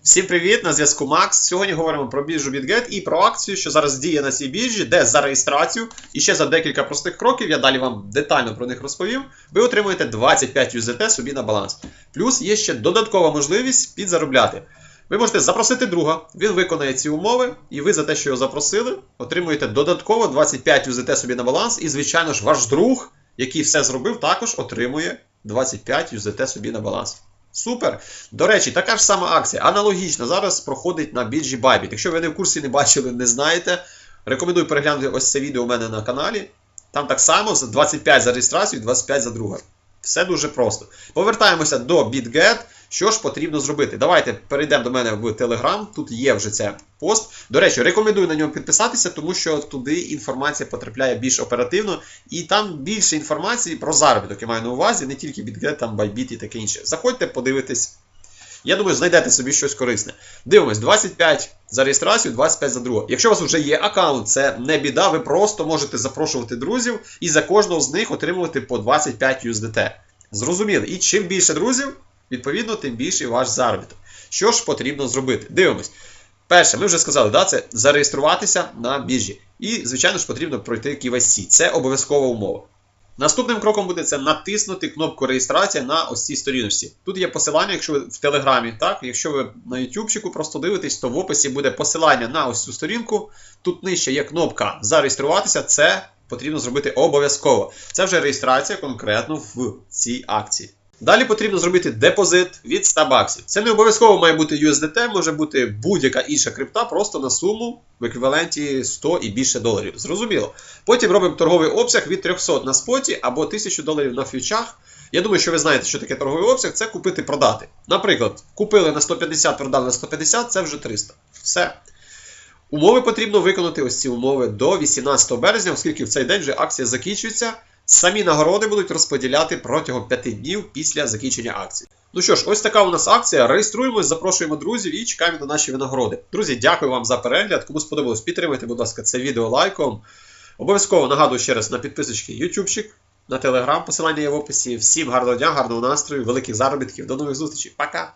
Всім привіт! На зв'язку Макс. Сьогодні говоримо про біржу BitGet і про акцію, що зараз діє на цій біржі, де за реєстрацію і ще за декілька простих кроків, я далі вам детально про них розповім. Ви отримуєте 25 USDT собі на баланс. Плюс є ще додаткова можливість підзаробляти. Ви можете запросити друга, він виконає ці умови, і ви за те, що його запросили, отримуєте додатково 25 USDT собі на баланс. І, звичайно ж, ваш друг, який все зробив, також отримує 25 USDT собі на баланс. Супер! До речі, така ж сама акція, аналогічна, зараз проходить на біржі Bybit. Якщо ви не в курсі не бачили, не знаєте, рекомендую переглянути ось це відео у мене на каналі. Там так само 25 за реєстрацію, 25 за друга. Все дуже просто. Повертаємося до BitGet. Що ж потрібно зробити? Давайте перейдемо до мене в Telegram. Тут є вже це пост. До речі, рекомендую на нього підписатися, тому що туди інформація потрапляє більш оперативно, і там більше інформації про заробіток я маю на увазі, не тільки BitGet, там Bybit і таке інше. Заходьте, подивитесь. Я думаю, знайдете собі щось корисне. Дивимось, 25 за реєстрацію, 25 за другу. Якщо у вас вже є аккаунт, це не біда, ви просто можете запрошувати друзів і за кожного з них отримувати по 25 USDT. Зрозуміли? І чим більше друзів, відповідно, тим більший ваш заробіток. Що ж потрібно зробити? Дивимось. Перше, ми вже сказали, да, це зареєструватися на біржі. І, звичайно ж, потрібно пройти KYC. Це обов'язкова умова. Наступним кроком буде це натиснути кнопку реєстрація на ось цій сторіночці. Тут є посилання, якщо ви в Телеграмі, так, якщо ви на Ютубчику просто дивитесь, то в описі буде посилання на ось цю сторінку. Тут нижче є кнопка Зареєструватися. Це потрібно зробити обов'язково. Це вже реєстрація конкретно в цій акції. Далі потрібно зробити депозит від 100 баксів. Це не обов'язково має бути USDT, може бути будь-яка інша крипта, просто на суму в еквіваленті 100 і більше доларів. Зрозуміло. Потім робимо торговий обсяг від 300 на споті або 1000 доларів на фьючах. Я думаю, що ви знаєте, що таке торговий обсяг це купити-продати. Наприклад, купили на 150, продали на 150, це вже 300. Все. Умови потрібно виконати ось ці умови до 18 березня, оскільки в цей день вже акція закінчується. Самі нагороди будуть розподіляти протягом 5 днів після закінчення акції. Ну що ж, ось така у нас акція. Реєструємось, запрошуємо друзів і чекаємо на наші винагороди. Друзі, дякую вам за перегляд. Кому сподобалось, підтримайте, будь ласка, це відео лайком. Обов'язково нагадую ще раз на підписочки Ютубчик, на Телеграм, посилання є в описі. Всім гарного дня, гарного настрою, великих заробітків. До нових зустрічей. Пока!